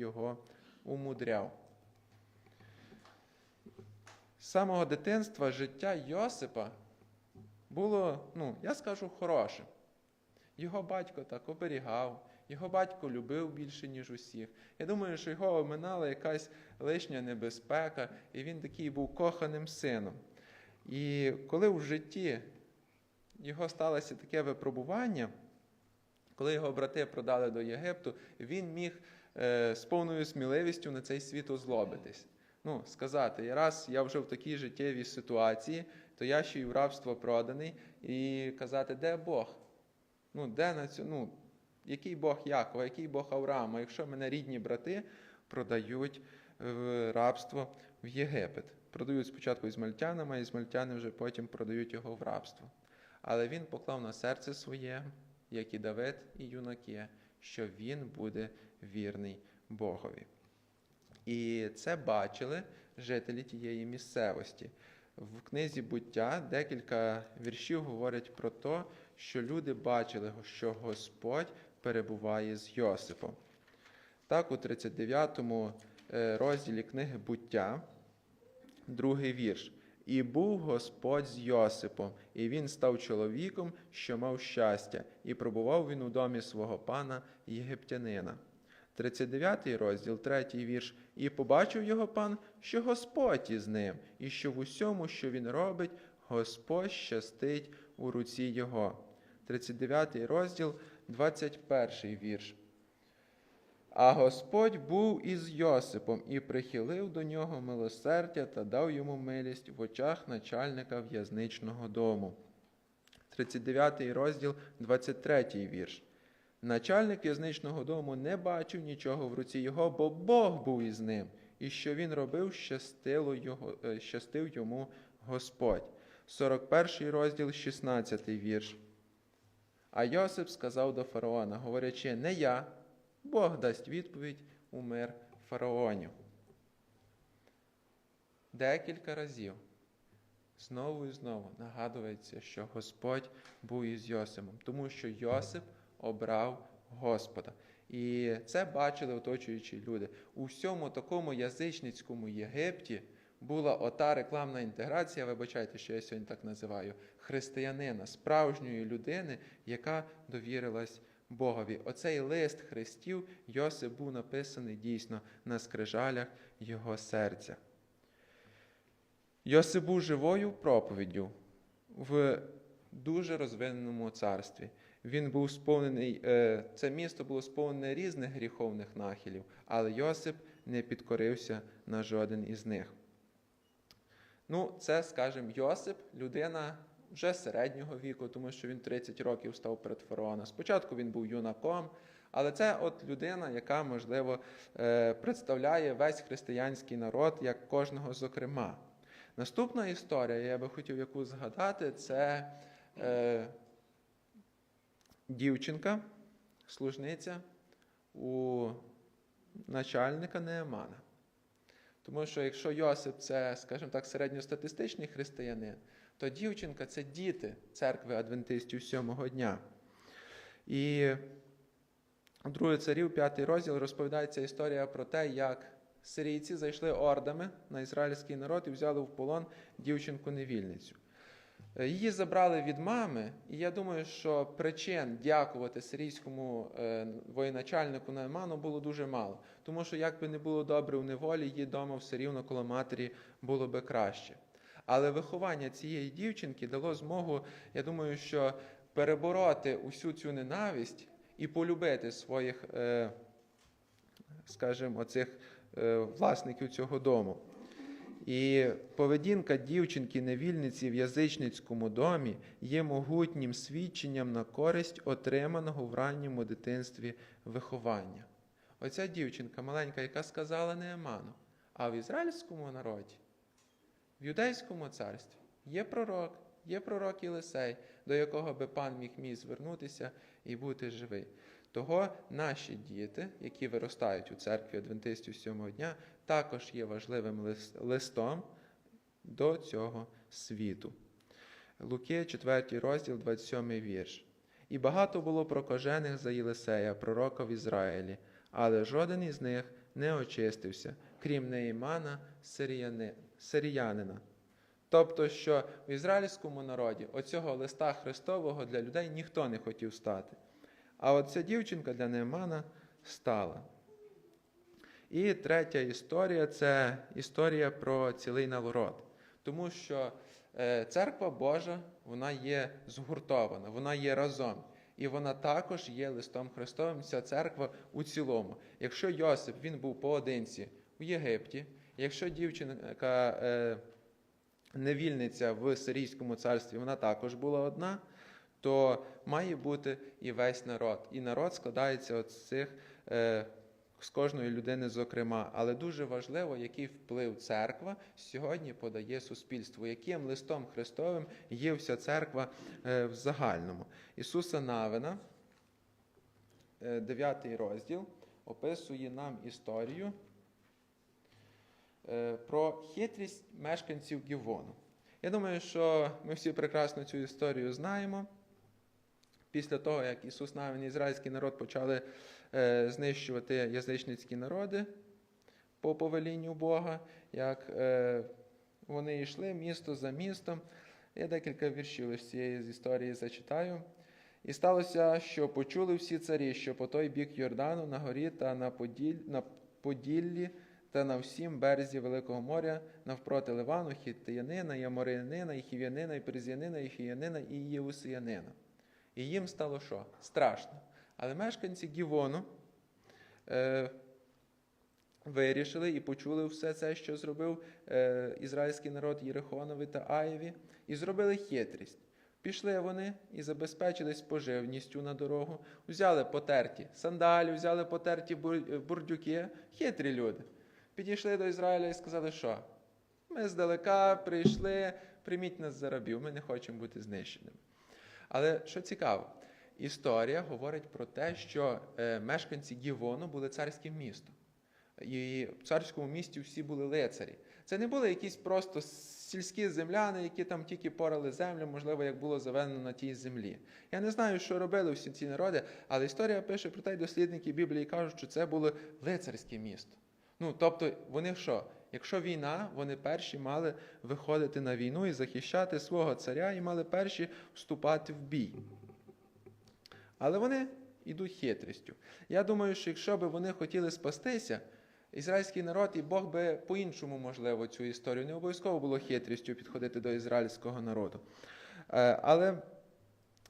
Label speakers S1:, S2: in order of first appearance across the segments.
S1: його умудряв. З самого дитинства життя Йосипа було, ну, я скажу, хороше. Його батько так оберігав, його батько любив більше, ніж усіх. Я думаю, що його оминала якась лишня небезпека, і він такий був коханим сином. І коли в житті його сталося таке випробування, коли його брати продали до Єгипту, він міг з повною сміливістю на цей світ озлобитись. Ну, сказати, раз я вже в такій життєвій ситуації, то я ще й в рабство проданий, і казати, де Бог? Ну, де на цю, ну, який Бог Якова, який Бог Авраама, якщо мене рідні брати продають в рабство в Єгипет. Продають спочатку ізмальтянами, а ізмальтяни вже потім продають його в рабство. Але він поклав на серце своє, як і Давид і юнаки, що він буде вірний Богові. І це бачили жителі тієї місцевості. В книзі буття декілька віршів говорять про те, що люди бачили, що Господь перебуває з Йосипом. Так, у 39 е, розділі книги буття, другий вірш. І був Господь з Йосипом, і він став чоловіком, що мав щастя, і пробував він у домі свого пана єгиптянина. 39 розділ, 3 вірш. І побачив його пан, що Господь із ним, і що в усьому, що він робить, Господь щастить у руці його. 39 розділ, 21 вірш. А Господь був із Йосипом і прихилив до нього милосердя та дав йому милість в очах начальника в'язничного дому. 39 розділ, 23 вірш. Начальник в'язничного дому не бачив нічого в руці його, бо Бог був із ним, і що він робив, щастило його, е, щастив йому Господь. 41 розділ, 16 вірш. А Йосип сказав до фараона, говорячи, не я, Бог дасть відповідь у мир фараонів. Декілька разів знову і знову нагадується, що Господь був із Йосипом, тому що Йосип обрав Господа. І це бачили оточуючі люди. У всьому такому язичницькому Єгипті була ота рекламна інтеграція, вибачайте, що я сьогодні так називаю, християнина, справжньої людини, яка довірилась Богові. Оцей лист Христів Йосип був написаний дійсно на скрижалях його серця. Йосип був живою проповіддю в дуже розвиненому царстві. Він був сповнений, е, це місто було сповнене різних гріховних нахилів, але Йосип не підкорився на жоден із них. Ну, це, скажімо, Йосип, людина вже середнього віку, тому що він 30 років став перед фараоном. Спочатку він був юнаком, але це от людина, яка, можливо, е, представляє весь християнський народ як кожного зокрема. Наступна історія, я би хотів яку згадати, це е, дівчинка, служниця у начальника Неемана. Тому що якщо Йосип це, скажімо так, середньостатистичний християнин, то дівчинка це діти церкви Адвентистів сьомого дня. І Друге царів, п'ятий розділ, розповідається історія про те, як сирійці зайшли ордами на ізраїльський народ і взяли в полон дівчинку-невільницю. Її забрали від мами, і я думаю, що причин дякувати сирійському е, воєначальнику Наеману було дуже мало. Тому що, як би не було добре в неволі, її вдома все рівно коло матері було би краще. Але виховання цієї дівчинки дало змогу, я думаю, що перебороти усю цю ненависть і полюбити своїх, е, скажімо, оцих е, власників цього дому. І поведінка дівчинки-невільниці в язичницькому домі є могутнім свідченням на користь отриманого в ранньому дитинстві виховання. Оця дівчинка маленька, яка сказала Нееману, а в ізраїльському народі, в юдейському царстві є пророк, є пророк Єлисей, до якого би пан міг міг звернутися і бути живий. Того наші діти, які виростають у церкві Адвентистів сьомого дня, також є важливим листом до цього світу. Луки, 4 розділ, 27 вірш. І багато було прокажених за Єлисея, пророка в Ізраїлі, але жоден із них не очистився, крім Неїмана сиріянина. Тобто, що в ізраїльському народі оцього листа Христового для людей ніхто не хотів стати. А от ця дівчинка для Неемана стала. І третя історія це історія про цілий народ. Тому що е, церква Божа вона є згуртована, вона є разом. І вона також є листом Христовим, ця церква у цілому. Якщо Йосип він був поодинці у Єгипті, якщо дівчинка е, невільниця в Сирійському царстві, вона також була одна, то має бути і весь народ. І народ складається з цих е, з кожної людини, зокрема. Але дуже важливо, який вплив церква сьогодні подає суспільству, яким листом Христовим є вся церква е, в загальному. Ісуса Навина, 9 розділ, описує нам історію е, про хитрість мешканців Гівону. Я думаю, що ми всі прекрасно цю історію знаємо. Після того, як Ісус Навин ізраїльський народ почали е, знищувати язичницькі народи по повелінню Бога, як е, вони йшли місто за містом. Я декілька віршів з цієї з історії зачитаю. І сталося, що почули всі царі, що по той бік Йордану на горі та на, Поділь, на Поділлі та на всім березі Великого моря, навпроти Ливану, Хіттиянина, Яморянина, і Хів'янина, і Перезіянина, і Хіянина, і Євусиянина. І їм стало що? Страшно. Але мешканці Гівону е, вирішили і почули все це, що зробив е, ізраїльський народ Єрихонові та Аєві, і зробили хитрість. Пішли вони і забезпечились поживністю на дорогу, взяли потерті сандалі, взяли потерті бурдюки, хитрі люди. Підійшли до Ізраїля і сказали, що ми здалека прийшли, прийміть нас за рабів, ми не хочемо бути знищеними. Але що цікаво, історія говорить про те, що е, мешканці Гівону були царським містом. І в царському місті всі були лицарі. Це не були якісь просто сільські земляни, які там тільки порали землю, можливо, як було заведено на тій землі. Я не знаю, що робили всі ці народи, але історія пише про те, дослідники Біблії кажуть, що це було лицарське місто. Ну, тобто, вони що? Якщо війна, вони перші мали виходити на війну і захищати свого царя, і мали перші вступати в бій. Але вони йдуть хитрістю. Я думаю, що якщо б вони хотіли спастися, ізраїльський народ і Бог би по-іншому, можливо, цю історію. Не обов'язково було хитрістю підходити до ізраїльського народу. Е, Але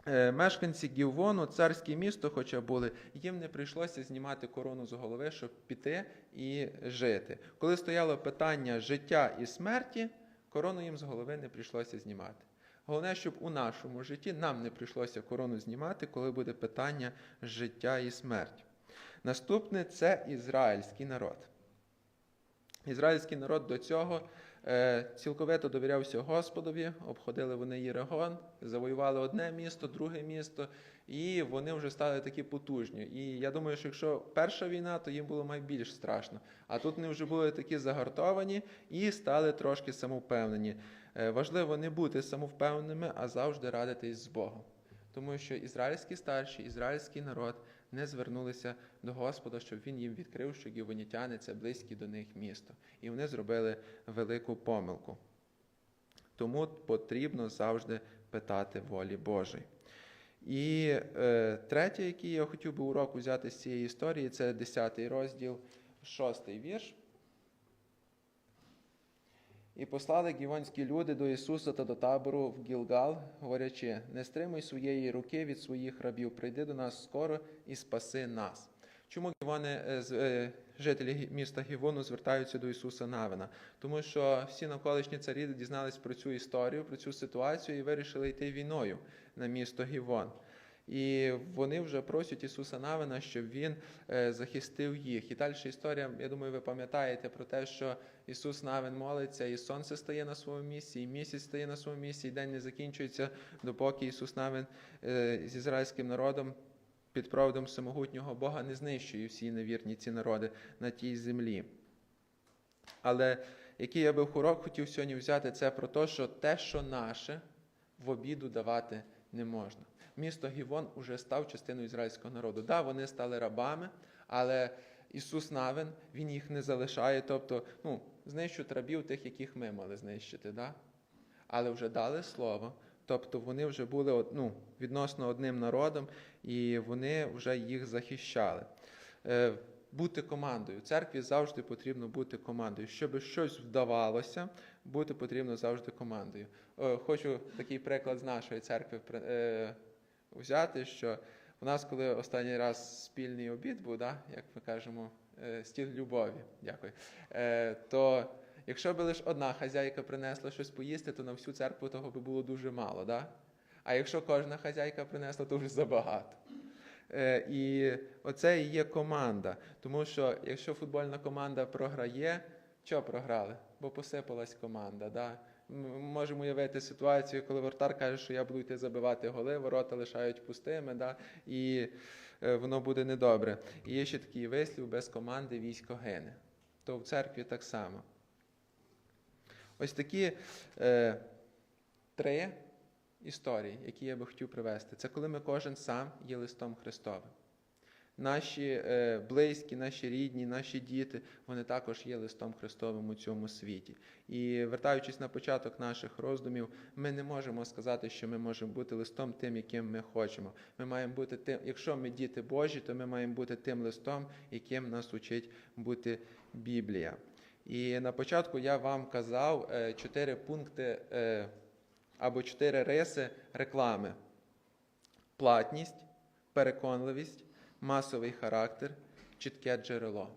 S1: мешканці Гівону, царське місто, хоча були, їм не прийшлося знімати корону з голови, щоб піти і жити. Коли стояло питання життя і смерті, корону їм з голови не прийшлося знімати. Головне, щоб у нашому житті нам не прийшлося корону знімати, коли буде питання життя і смерті. Наступне це ізраїльський народ. Ізраїльський народ до цього е, цілковито довірявся Господові, обходили вони Єрегон, завоювали одне місто, друге місто, і вони вже стали такі потужні. І я думаю, що якщо перша війна, то їм було найбільш страшно. А тут вони вже були такі загартовані і стали трошки самовпевнені. Е, важливо не бути самовпевненими, а завжди радитись з Богом. Тому що ізраїльські старші, ізраїльський народ не звернулися до Господа, щоб він їм відкрив, що гівонітяни це близькі до них місто. І вони зробили велику помилку. Тому потрібно завжди питати волі Божої. І е, третє, який я хотів би урок взяти з цієї історії, це 10 розділ, 6 вірш. І послали гівонські люди до Ісуса та до табору в Гілгал, говорячи: не стримуй своєї руки від своїх рабів, прийди до нас скоро і спаси нас. Чому гівони, е, е, жителі міста Гівону звертаються до Ісуса Навина? Тому що всі навколишні царі дізнались про цю історію, про цю ситуацію і вирішили йти війною на місто Гівон. І вони вже просять Ісуса Навина, щоб Він е, захистив їх. І далі історія, я думаю, ви пам'ятаєте про те, що Ісус Навин молиться, і сонце стає на своєму місці, і місяць стає на своєму місці, і день не закінчується, допоки Ісус Навин е, з ізраїльським народом під проводом самогутнього Бога не знищує всі невірні ці народи на тій землі. Але який я би урок хотів сьогодні взяти, це про те, що те, що наше, в обіду давати не можна. Місто Гівон уже став частиною ізраїльського народу. Да, вони стали рабами, але Ісус Навин, Він їх не залишає, тобто, ну, знищуть рабів тих, яких ми мали знищити, да? але вже дали слово. Тобто вони вже були ну, відносно одним народом, і вони вже їх захищали. Е, бути командою. Церкві завжди потрібно бути командою. Щоб щось вдавалося, бути потрібно завжди командою. Е, хочу такий приклад з нашої церкви е, взяти, що у нас, коли останній раз спільний обід був, да, як ми кажемо, е, стіл любові, дякую, е, то якщо б лише одна хазяйка принесла щось поїсти, то на всю церкву того би було дуже мало. Да? А якщо кожна хазяйка принесла, то вже забагато. Е, І оце і є команда. Тому що якщо футбольна команда програє, що програли? Бо посипалась команда. Да? Можемо уявити ситуацію, коли вратар каже, що я буду йти забивати голи, ворота лишають пустими, да? і е, воно буде недобре. І є ще такий вислів, без команди військо гине. То в церкві так само. Ось такі е, три історії, які я би хотів привести. Це коли ми кожен сам є листом Христовим. Наші е, близькі, наші рідні, наші діти, вони також є листом Христовим у цьому світі. І вертаючись на початок наших роздумів, ми не можемо сказати, що ми можемо бути листом тим, яким ми хочемо. Ми маємо бути тим, якщо ми діти Божі, то ми маємо бути тим листом, яким нас учить бути Біблія. І на початку я вам казав е, чотири пункти е, або чотири риси реклами: платність, переконливість, масовий характер, чітке джерело.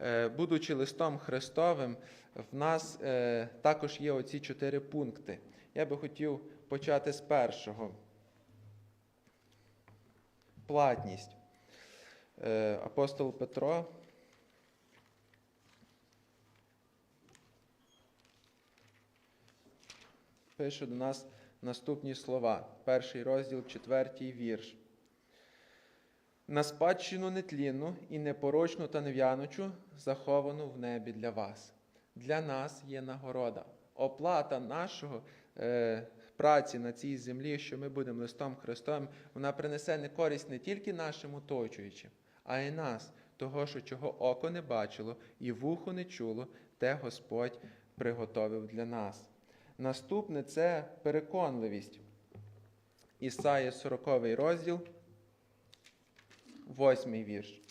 S1: Е, Будучи листом Христовим, в нас е, також є оці чотири пункти. Я би хотів почати з першого. Платність. Е, Апостол Петро. Пише до нас наступні слова. Перший розділ, четвертий вірш. На спадщину нетлінну і непорочну та нев'яночу, заховану в небі для вас. Для нас є нагорода. Оплата нашого е, праці на цій землі, що ми будемо листом Христовим, вона принесе не користь не тільки нашим оточуючим, а й нас, того, що чого око не бачило і вухо не чуло, те Господь приготовив для нас. Наступне це переконливість. Ісая 40 розділ, 8 вірш.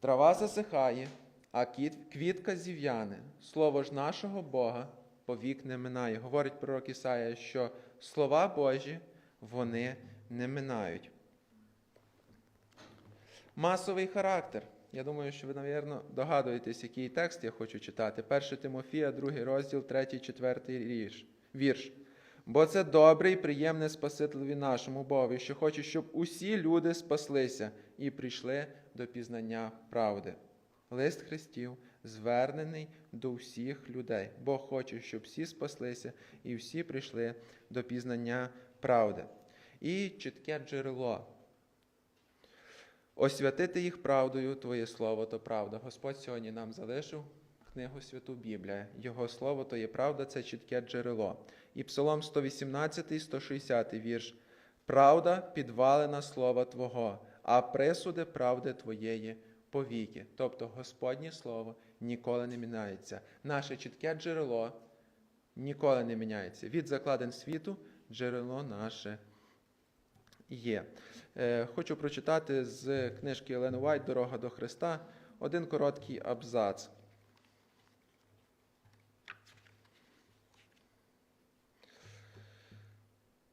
S1: Трава засихає, а квітка зів'яне. Слово ж нашого Бога повік не минає. Говорить пророк Ісая, що слова Божі вони не минають. Масовий характер. Я думаю, що ви, навірно, догадуєтесь, який текст я хочу читати. 1 Тимофія, 2 розділ, 3, 4 вірш. Бо це добре і приємне Спасителеві нашому Богові, що хоче, щоб усі люди спаслися і прийшли до пізнання правди. Лист Христів звернений до всіх людей. Бог хоче, щоб всі спаслися і всі прийшли до пізнання правди. І чітке джерело. Освятити їх правдою, Твоє Слово то правда. Господь сьогодні нам залишив книгу Святу Біблія. Його Слово то є правда, це чітке джерело. І Псалом 118, 160 вірш. Правда підвалена слова Твого, а присуди правди Твоєї повіки. Тобто Господнє Слово ніколи не міняється. Наше чітке джерело ніколи не міняється. Від закладин світу джерело наше є. Е, Хочу прочитати з книжки Елени Уайт Дорога до Христа один короткий абзац.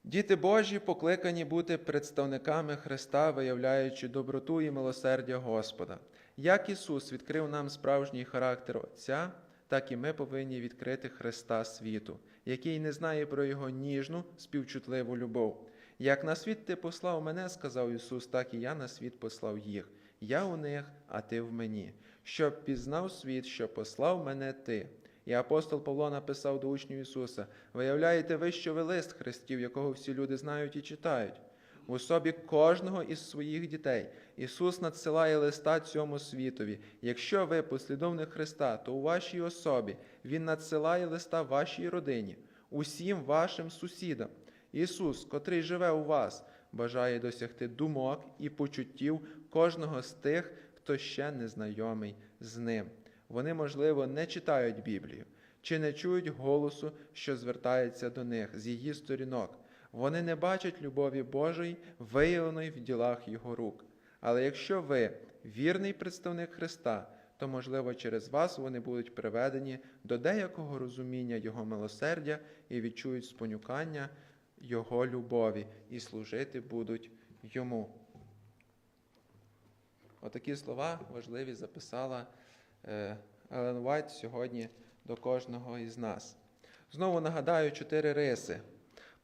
S1: Діти Божі покликані бути представниками Христа, виявляючи доброту і милосердя Господа. Як Ісус відкрив нам справжній характер Отця, так і ми повинні відкрити Христа світу, який не знає про Його ніжну, співчутливу любов. Як на світ ти послав мене, сказав Ісус, так і я на світ послав їх. Я у них, а ти в мені. Щоб пізнав світ, що послав мене ти. І апостол Павло написав до учнів Ісуса: Виявляєте ви, що ви лист Христів, якого всі люди знають і читають. В особі кожного із своїх дітей Ісус надсилає листа цьому світові. Якщо ви послідовник Христа, то у вашій особі Він надсилає листа вашій родині, усім вашим сусідам. Ісус, котрий живе у вас, бажає досягти думок і почуттів кожного з тих, хто ще не знайомий з ним. Вони, можливо, не читають Біблію чи не чують голосу, що звертається до них з її сторінок. Вони не бачать любові Божої, виявленої в ділах Його рук. Але якщо ви вірний представник Христа, то, можливо, через вас вони будуть приведені до деякого розуміння Його милосердя і відчують спонукання Його любові, і служити будуть Йому. Отакі слова важливі записала Елен Вайт сьогодні до кожного із нас. Знову нагадаю чотири риси: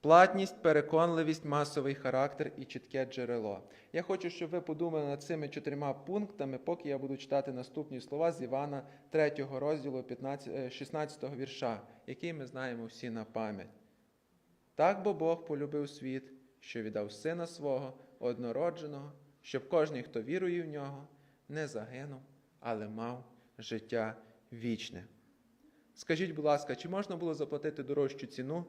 S1: платність, переконливість, масовий характер і чітке джерело. Я хочу, щоб ви подумали над цими чотирма пунктами, поки я буду читати наступні слова з Івана 3 розділу 15, е, 16 вірша, який ми знаємо всі на пам'ять. Так бо Бог полюбив світ, що віддав сина свого однородженого, щоб кожен, хто вірує в нього, не загинув, але мав життя вічне. Скажіть, будь ласка, чи можна було заплатити дорожчу ціну,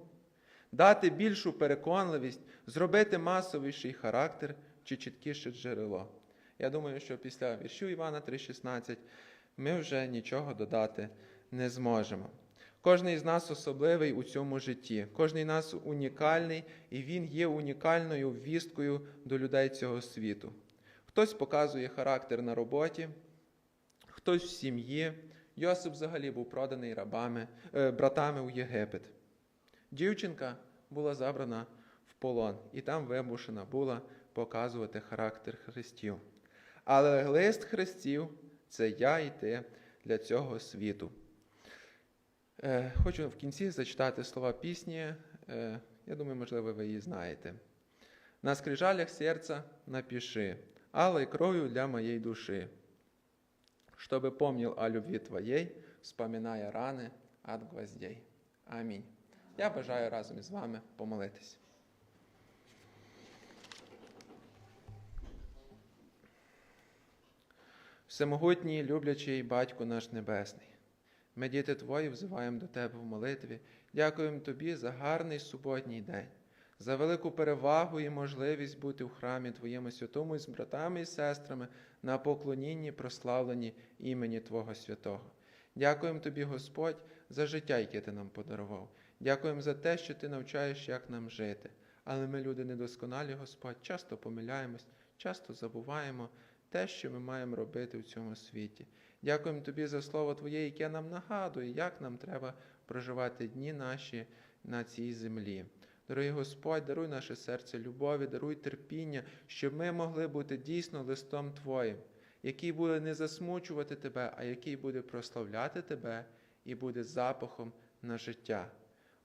S1: дати більшу переконливість, зробити масовіший характер чи чіткіше джерело? Я думаю, що після віршів Івана 3,16 ми вже нічого додати не зможемо. Кожний із нас особливий у цьому житті, кожний з нас унікальний, і він є унікальною вісткою до людей цього світу. Хтось показує характер на роботі, хтось в сім'ї. Йосип взагалі був проданий рабами, е, братами у Єгипет. Дівчинка була забрана в полон, і там вимушена була показувати характер хрестів. Але лист хрестів це я і ти для цього світу. Е, Хочу в кінці зачитати слова пісні. Е, Я думаю, можливо, ви її знаєте. На скрижалях серця напиши, алой кровью для моей души, чтобы помнил о любви Твоей, вспоминая рани от гвоздей. Амінь. Я бажаю разом із вами помолитись. Всемогутній, люблячий Батько наш Небесний. Ми, діти Твої, взиваємо до Тебе в молитві. Дякуємо Тобі за гарний суботній день, за велику перевагу і можливість бути в храмі Твоєму святому з братами і сестрами на поклонінні, прославленні імені Твого святого. Дякуємо Тобі, Господь, за життя, яке Ти нам подарував. Дякуємо за те, що Ти навчаєш, як нам жити. Але ми, люди недосконалі, Господь, часто помиляємось, часто забуваємо те, що ми маємо робити в цьому світі. Дякуємо Тобі за слово Твоє, яке нам нагадує, як нам треба проживати дні наші на цій землі. Дорогий Господь, даруй наше серце любові, даруй терпіння, щоб ми могли бути дійсно листом Твоїм, який буде не засмучувати Тебе, а який буде прославляти Тебе і буде запахом на життя.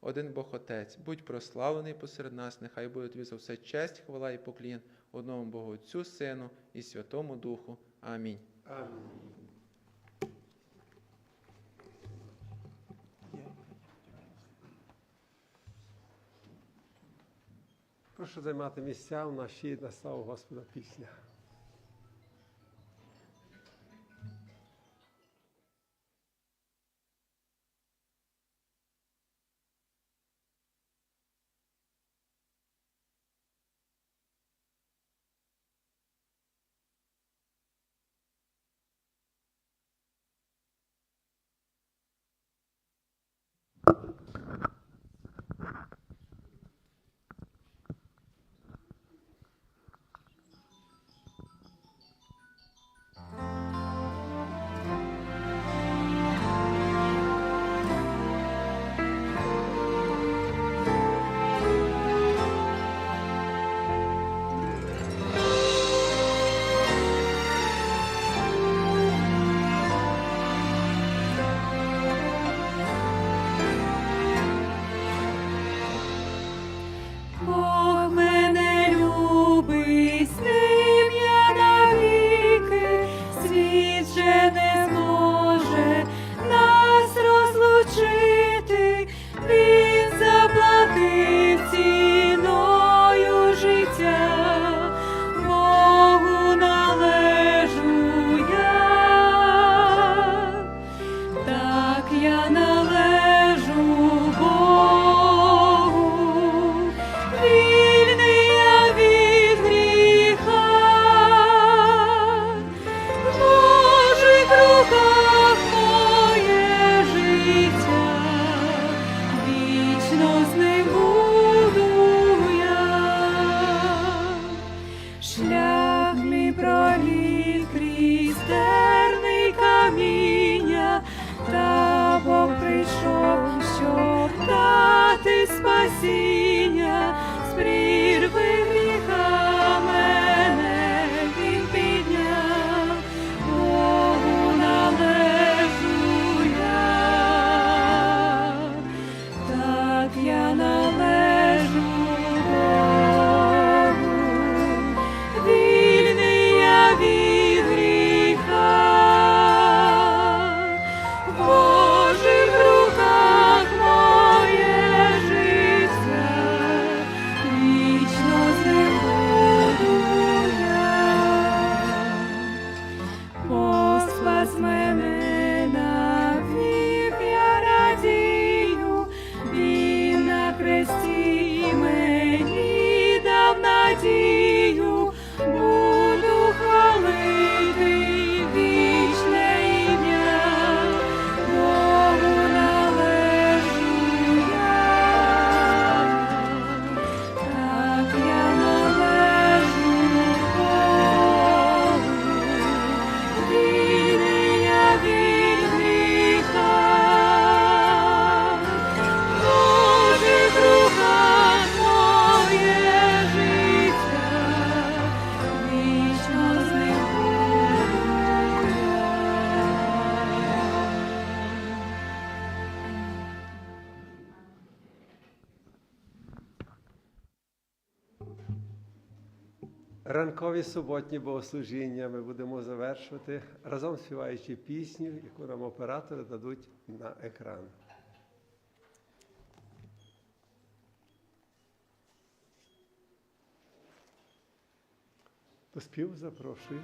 S1: Один Бог Отець, будь прославлений посеред нас, нехай буде тобі за все честь, хвала і поклін одному Богу Отцю, Сину і Святому Духу. Амінь.
S2: Амінь. Прошу займати місця в нашій на славу Господа пісня. Ранкові суботні богослужіння ми будемо завершувати разом співаючи пісню, яку нам оператори дадуть на екран. До співу запрошую.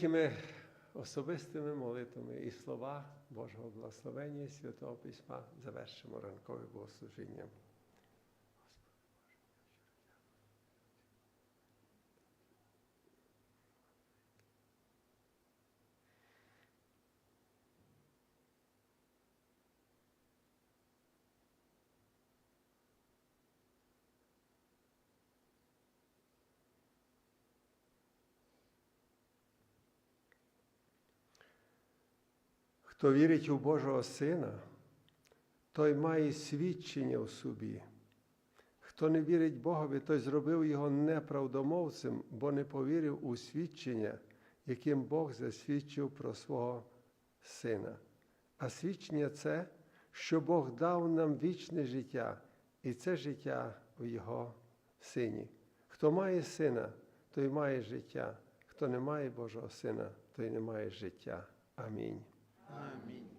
S2: Тихими особистими молитвами і слова Божого благословення і Святого Письма завершимо ранкове богослужіння. Хто вірить у Божого Сина, той має свідчення в собі. Хто не вірить Богові, той зробив його неправдомовцем, бо не повірив у свідчення, яким Бог засвідчив про свого Сина. А свідчення це, що Бог дав нам вічне життя, і це життя в Його Сині. Хто має сина, той має життя. Хто не має Божого Сина, той не має життя. Амінь.
S1: Амінь.